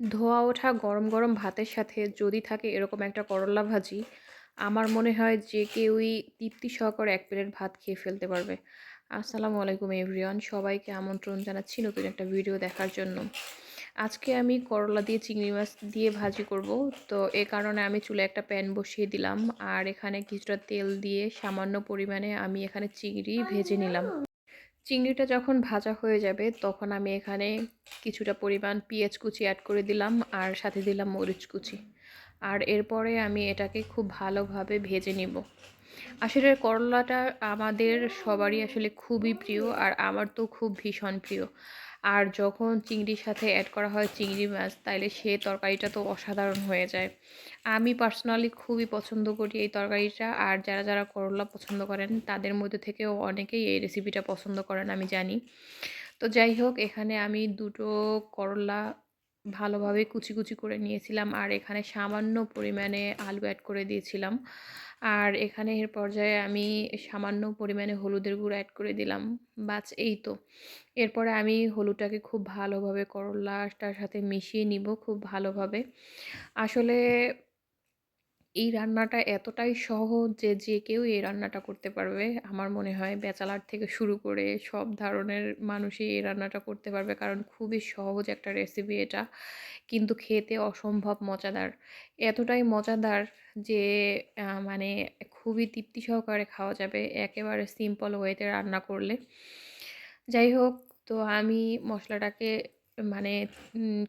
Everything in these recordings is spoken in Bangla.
ধোয়া ওঠা গরম, গরম ভাতের সাথে যদি থাকে এরকম একটা করলা ভাজি, আমার মনে হয় যে কেউই তৃপ্তি সহকারে এক প্লেট ভাত খেয়ে ফেলতে পারবে। আসসালামু আলাইকুম এভরিওয়ান। সবাইকে আমন্ত্রণ জানাচ্ছি নতুন একটা ভিডিও দেখার জন্য। আজকে আমি করলা দিয়ে চিংড়ি মাছ দিয়ে ভাজি করব। তো এ কারণে আমি চুলে একটা প্যান বসিয়ে দিলাম। আর এখানে কিছুটা তেল দিয়ে সামান্য পরিমাণে আমি এখানে চিংড়ি ভেজে নিলাম। চিংড়িটা যখন ভাজা হয়ে যাবে, তখন আমি এখানে কিছুটা পরিমাণ পিঁয়াজ কুচি অ্যাড করে দিলাম আর সাথে দিলাম মরিচ কুচি। আর এরপরে আমি এটাকে খুব ভালোভাবে ভেজে নিব। আসলে করলাটা আমাদের সবারই আসলে খুবই প্রিয় আর আমার তো খুব ভীষণ প্রিয়। আর যখন চিংড়ির সাথে অ্যাড করা হয় চিংড়ি মাছ, তাইলে সে তরকারিটা তো অসাধারণ হয়ে যায়। আমি পার্সোনালি খুবই পছন্দ করি এই তরকারিটা, আর যারা যারা করলা পছন্দ করেন, তাদের মধ্যে থেকেও অনেকেই এই রেসিপিটা পছন্দ করেন, আমি জানি। তো যাই হোক, এখানে আমি দুটো করলা ভালোভাবে কুচি কুচি করে নিয়েছিলাম আর এখানে সামান্য পরিমাণে আলু অ্যাড করে দিয়েছিলাম। আর এখানে এর পর্যায়ে আমি সামান্য পরিমাণে হলুদের গুঁড়ো অ্যাড করে দিলাম। বাচ এই তো। এরপরে আমি হলুদটাকে খুব ভালোভাবে করলাটার সাথে মিশিয়ে নিব খুব ভালোভাবে। আসলে এই রান্নাটা এতটাই সহজ যে যে কেউ এই রান্নাটা করতে পারবে। আমার মনে হয় ব্যাচেলার থেকে শুরু করে সব ধরনের মানুষই এই রান্নাটা করতে পারবে, কারণ খুবই সহজ একটা রেসিপি এটা। কিন্তু খেতে অসম্ভব মজাদার। এতটাই মজাদার যে মানে খুবই তৃপ্তি সহকারে খাওয়া যাবে একেবারে সিম্পল ওয়েতে রান্না করলে। যাই হোক, তো আমি মশলাটাকে মানে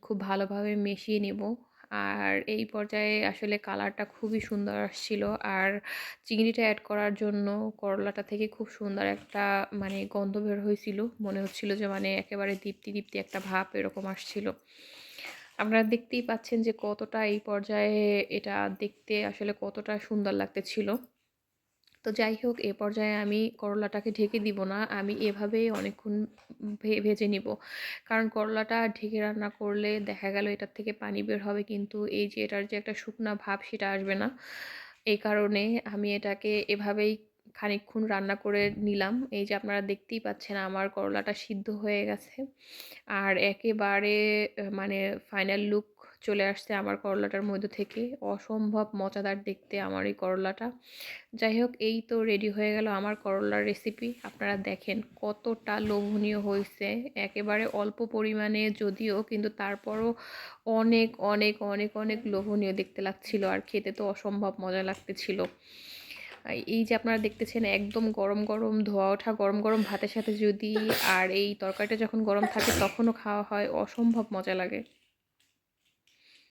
খুব ভালোভাবে মিশিয়ে নেব। আর এই পর্যায়ে আসলে কালারটা খুবই সুন্দর আসছিল। আর চিংড়িটা অ্যাড করার জন্য করলাটা থেকে খুব সুন্দর একটা মানে গন্ধ বের হয়েছিল। মনে হচ্ছিল যে মানে একেবারে দীপ্তি দীপ্তি একটা ভাব এরকম আসছিল। আপনারা দেখতেই পাচ্ছেন যে কতটা এই পর্যায়ে এটা দেখতে আসলে কতটা সুন্দর লাগতেছিল। তো যাই হোক, এ পর্যায়ে আমি করলাটাকে ঢেকে দিব না, আমি এভাবেই অনেকক্ষণ ভেজে নিব। কারণ করলাটা ঢেকে রান্না করলে দেখা গেল এটার থেকে পানি বের হবে, কিন্তু এই যে এটার যে একটা শুকনা ভাব সেটা আসবে না। এই কারণে আমি এটাকে এভাবেই খানিকক্ষণ রান্না করে নিলাম। এই যে আপনারা দেখতেই পাচ্ছেন আমার করলাটা সিদ্ধ হয়ে গেছে। আর একেবারে মানে ফাইনাল লুক চলে আসছে আমার করলাটার মধ্যে থেকে। অসম্ভব মজাদার দেখতে আমার এই করলাটা। যাই হোক, এই তো রেডি হয়ে গেল আমার করলার রেসিপি আপনারা দেখেন কতটা লোভনীয় হয়েছে। একেবারে অল্প পরিমাণে যদিও, কিন্তু তারপরও অনেক অনেক অনেক অনেক লোভনীয় দেখতে লাগছিল আর খেতে তো অসম্ভব মজা লাগতেছিল। এই যে আপনারা দেখতেছেন একদম গরম গরম ধোয়া ওঠা, গরম গরম ভাতের সাথে যদি আর এই তরকারিটা যখন গরম থাকে তখনও খাওয়া হয়, অসম্ভব মজা লাগে।